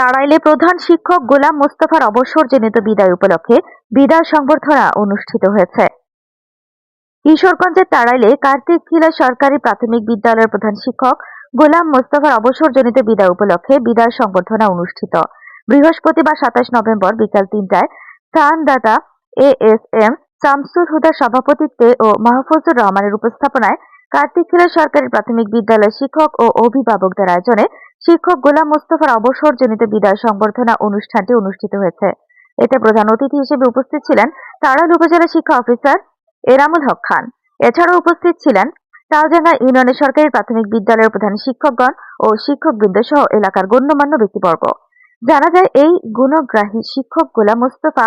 তাড়াইলে প্রধান শিক্ষক গোলাম মোস্তফার অবসরজনিত বিদায় উপলক্ষে বিদায় সংবর্ধনা অনুষ্ঠিত হয়েছে। কিশোরগঞ্জের তাড়াইলে কার্তিক খিলা সরকারি প্রাথমিক বিদ্যালয়ের প্রধান শিক্ষক গোলাম মোস্তফার অবসরজনিত বিদায় উপলক্ষে বিদায় সংবর্ধনা অনুষ্ঠিত। বৃহস্পতিবার সাতাশ নভেম্বর বিকাল তিনটায় স্থানদাতা এ এস এম শামসুল হুদার সভাপতিত্বে ও মাহফুজুর রহমানের উপস্থাপনায় কার্তিক খিলা সরকারি প্রাথমিক বিদ্যালয়ের শিক্ষক ও অভিভাবকদের আয়োজনে শিক্ষক গোলাম মোস্তফার অবসরজনিত বিদায় সংবর্ধনা অনুষ্ঠানটি অনুষ্ঠিত হয়েছে। এতে প্রধান অতিথি হিসেবে উপস্থিত ছিলেন তাড়াইল উপজেলা শিক্ষা অফিসার এরামুল হক খান। এছাড়াও উপস্থিত ছিলেন তালজাঙ্গা ইউনিয়নের সরকারি প্রাথমিক বিদ্যালয়ের প্রধান শিক্ষকগণ ও শিক্ষকবৃন্দ সহ এলাকার গণ্যমান্য ব্যক্তিবর্গ। জানা যায়, এই গুণগ্রাহী শিক্ষক গোলাম মোস্তফা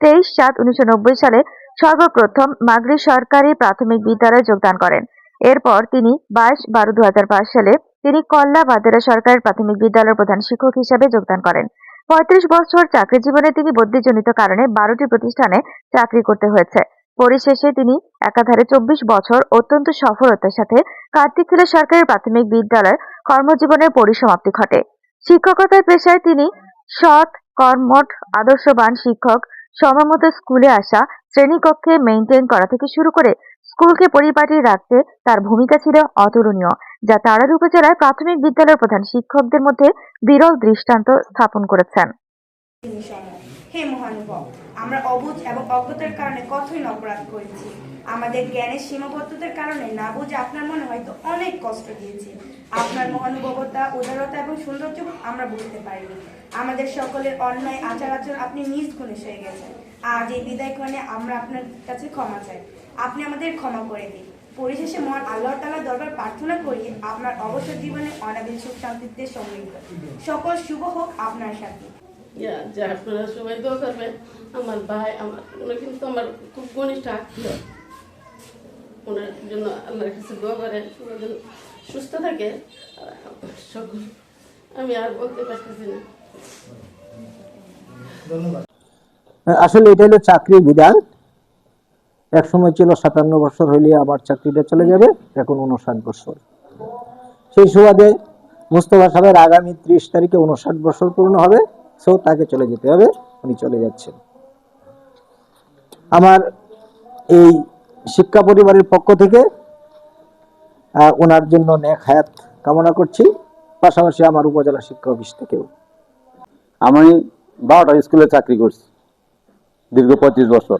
তেইশ সাত উনিশশো সালে সর্বপ্রথম মাগরি সরকারি প্রাথমিক বিদ্যালয়ে যোগদান করেন। এরপর তিনি বাইশ বারো দু সালে তিনি কল্লা বাদেরা সরকারি প্রাথমিক বিদ্যালয়ের প্রধান শিক্ষক হিসেবে যোগদান করেন। পঁয়ত্রিশ বছর চাকরি জীবনে তিনি বদলিজনিত কারণে বারোটি প্রতিষ্ঠানে চাকরি করতে হয়েছে। পরিশেষে তিনি একাধারে চব্বিশ বছর অত্যন্ত সফলতার সাথে কার্তিকখিলা সরকারি প্রাথমিক বিদ্যালয়ের কর্মজীবনের পরিসমাপ্তি ঘটে। শিক্ষকতার পেশায় তিনি সৎ, কর্মঠ, আদর্শবান শিক্ষক। সময়মতো স্কুলে আসা শ্রেণীকক্ষে মেইনটেইন করা থেকে শুরু করে স্কুলকে পরিপাটি রাখতে তার ভূমিকা ছিল অতুলনীয়, যা তারার উপজেলার প্রাথমিক বিদ্যালয়ের প্রধান শিক্ষকদের মধ্যে বিরল দৃষ্টান্ত স্থাপন করেছেন। হে মহানুভব আমরা অবুঝ এবং অজ্ঞতার কারণে কতই অপরাধ করেছি। আমাদের জ্ঞানের সীমাবদ্ধতার কারণে না বুঝে আপনার মনে হয়তো অনেক কষ্ট দিয়েছে। আপনার মহানুভবতা, উদারতা এবং সৌন্দর্য আমরা বুঝতে পারিনি। আমাদের সকলের অন্যায় আচার আচরণ আপনি নিজ গুণে সয়ে গেছেন। আজ এই বিদায় ক্ষণে আমরা আপনার কাছে ক্ষমা চাই। আপনি আমাদের ক্ষমা করে দিন। পরিশেষে মহান আল্লাহ তালা দরবার প্রার্থনা করি, আপনার অবসর জীবনে অনাবিল সুখ শান্তিতে সমৃদ্ধ। সকল শুভ হোক আপনার সাথে। ইয়া যে আপনারা সবাই দোয়া করবেন আমার ভাই আমার ওরা কিন্তু আমার খুব ঘনিষ্ঠ। আত্মীয় ওনার জন্য আল্লাহর কাছে দোয়া করেন ওরা যেন সুস্থ থাকে। সকল আমি আর বলতে পারতেছি না। আসলে এটা হলো চাকরির বিধান। এক সময় ছিল সাতান্ন বছর হইলে আবার চাকরিটা চলে যাবে এখন উনষাট বছর। সেই সুবাদে মুস্তফা সাহেবের আগামী ত্রিশ তারিখে উনষাট বছর পূর্ণ হবে। সো তাকে চলে যেতে হবে। উনি চলে যাচ্ছেন। আমার এই শিক্ষা পরিবারের পক্ষ থেকে ওনার জন্য নেক হায়াত কামনা করছি। পাশাপাশি আমার উপজেলা শিক্ষা অফিস থেকেও। আমি বারোটা স্কুলে চাকরি করছি, দীর্ঘ পঁচিশ বছর।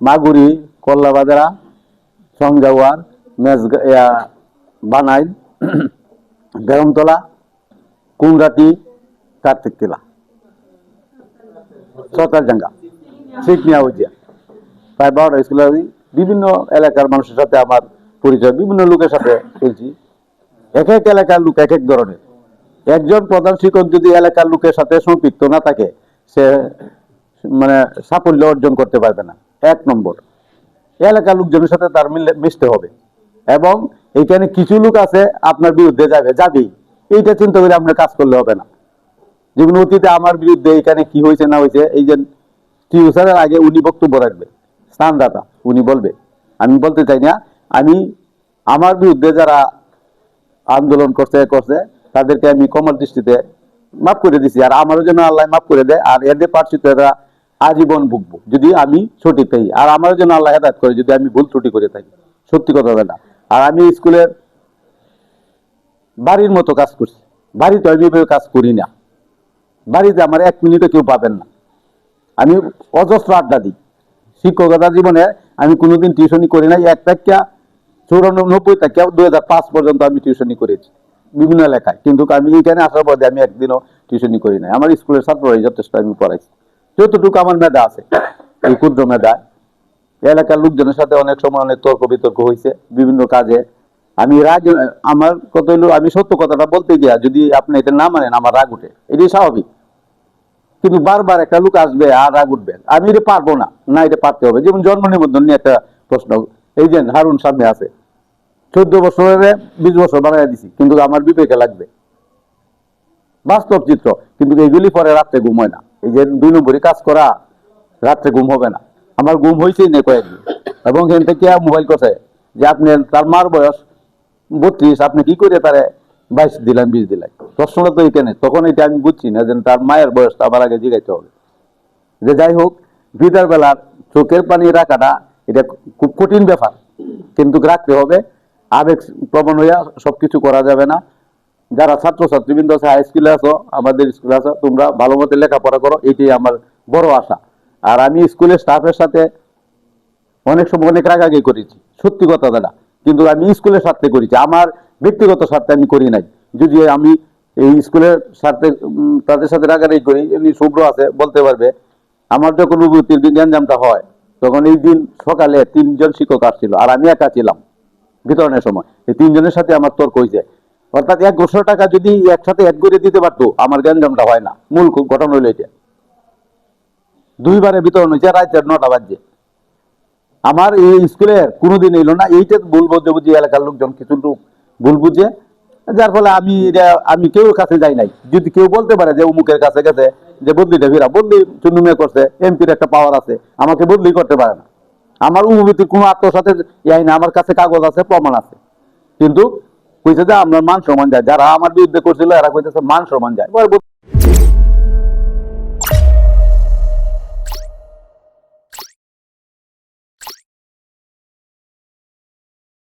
মাগুরি, কল্লাবাজারা সংজাওয়ার মেজ বানাইল, গরমতলা কুমরাটি কার্তিক কিলা সরকারজাঙ্গা শিখনিয়া উজিয়া প্রায় বারোটা স্কুলে আমি বিভিন্ন এলাকার মানুষের সাথে আমার পরিচয়, বিভিন্ন লোকের সাথে চলছি এক এক এলাকার লোক এক এক ধরনের। একজন প্রধান শিক্ষক যদি এলাকার লোকের সাথে সম্পৃক্ত না থাকে, সে মানে সাফল্য অর্জন করতে পারবে না। এক নম্বর, এলাকার লোকজনের সাথে তার মিলে- মিশতে হবে। এবং এখানে কিছু লোক আছে, আপনার বিরুদ্ধে যাবে, যাবেই। এইটা চিন্তা করে আপনার কাজ করলে হবে না। যেমন অতীতে আমার বিরুদ্ধে এখানে কি হয়েছে, না হয়েছে, এই যে টিউশনের আগে উনি বক্তব্য রাখবে, স্থানদাতা, উনি বলবে। আমি বলতে চাই না, আমি আমার বিরুদ্ধে যারা আন্দোলন করছে করছে, তাদেরকে আমি কমল দৃষ্টিতে মাফ করে দিছি, আর আমারও যেন আল্লাহ মাফ করে দেয়, আর এদের পার্শ্বিত এরা আজীবন ভুগবো, যদি আমি সঠিক থাকি, আর আমারও যেন আল্লাহ হেদায়ত করে, যদি আমি ভুল ত্রুটি করে থাকি। সত্যি কথা না। আর আমি স্কুলের বাড়ির মতো কাজ করছি, বাড়িতে আমি কাজ করি না। বাড়িতে আমার এক মিনিটও কেউ পাবেন না। আমি অজস্র আড্ডা দিই। শিক্ষকতা জীবনে আমি কোনোদিন টিউশনি করি নাই। এক টাকা চৌরানব্বই থেকে দুই হাজার পাঁচ পর্যন্ত আমি টিউশনি করেছি, বিভিন্ন এলাকায়। কিন্তু আমি এখানে আসার পরে আমি একদিনও টিউশনি করি নাই। আমার স্কুলের ছাত্ররাই যথেষ্ট আমি পড়াইছি। যতটুকু আমার মেধা আছে, এই ক্ষুদ্র মেধা, এলাকার লোকজনের সাথে অনেক সময় অনেক তর্ক বিতর্ক হয়েছে বিভিন্ন কাজে। আমি রাগ, আমার কত হলো আমি সত্য কথাটা বলতে গিয়া যদি আপনি এটা না মানেন, আমার রাগ উঠে। এটাই স্বাভাবিক। কিন্তু বারবার একটা লোক আসবে আর রাগ উঠবে। আমি এটা পারব না। না, এটা পারতে হবে। যেমন জন্ম নিবন্ধন নিয়ে একটা প্রশ্ন। এই যে হারুন সামনে আছে। চোদ্দ বছরের বিশ বছর বানাই দিছি, কিন্তু আমার বিবেকে লাগবে। বাস্তব চিত্র। কিন্তু এগুলি পরে রাত্রে ঘুম হয় না। এই যে দুই নম্বরই কাজ করা, রাত্রে ঘুম হবে না। আমার ঘুম হয়েছেই না কয়েকদিন। এবং এখান থেকে মোবাইল করছে যে, আপনি তার মার বয়স বত্রিশ, আপনি কি করে তারে বাইশ দিলাম, বিশ দিলাম। প্রশ্নটা তো এখানে। তখন এটা আমি বুঝছি না যে তার মায়ের বয়সটা আমার আগে জিগাইতে হবে। যে যাই হোক, বিদার বেলার চোখের পানি রাখাটা এটা খুব কঠিন ব্যাপার। কিন্তু রাখতে হবে। আবেগ প্রবণ হইয়া সবকিছু করা যাবে না। যারা ছাত্রছাত্রীবৃন্দ আছে হাই স্কুলে আছো, আমাদের স্কুলে আছো, তোমরা ভালো মতো লেখাপড়া করো, এটাই আমার বড় আশা। আর আমি স্কুলের স্টাফের সাথে অনেক সময় অনেক রাগাগি করেছি। সত্যি কথা দাদা। কিন্তু আমি স্কুলের স্বার্থে করেছি। আমার ব্যক্তিগত স্বার্থে আমি করি নাই। যদি আমি এই স্কুলের স্বার্থে তাদের সাথে রাগারাগি করি, এমনি শুভ্র আছে, বলতে পারবে। আমার যখন উপস্থিত জ্ঞানজামটা হয়, তখন এই দিন সকালে তিনজন শিক্ষক আসছিল আর আমি একা ছিলাম বিতরণের সময়। এই তিনজনের সাথে আমার তর্ক হয়েছে অর্থাৎ এক বছর টাকা যদি একসাথে অ্যাড করে দিতে পারতো, আমার জ্ঞানজামটা হয় না। মূল ঘটনা হইল দুইবারে বিতরণ হয়েছে রাত নটা বাজছে। আমার এই স্কুলের কোনোদিন এলো না, এইটা ভুল বুঝে বুঝি এলাকার লোকজন কিছু লোক ভুল বুঝে। যার ফলে আমি এটা, আমি কেউ কাছে যাই নাই। যদি কেউ বলতে পারে যে অমুকের কাছে গেছে, যে বদলিটা ফিরা, বদলি চুনুমিয়া করছে, এমপির একটা পাওয়ার আছে, আমাকে বদলি করতে পারে না। আমার অনুভূতির কোনো আত্মসাথে ইয়াই না, আমার কাছে কাগজ আছে, প্রমাণ আছে। কিন্তু কইছে যে আপনার মান সম্মান যায় যারা আমার বিরুদ্ধে করছিল, এরা কইতেছে মান সম্মান যায়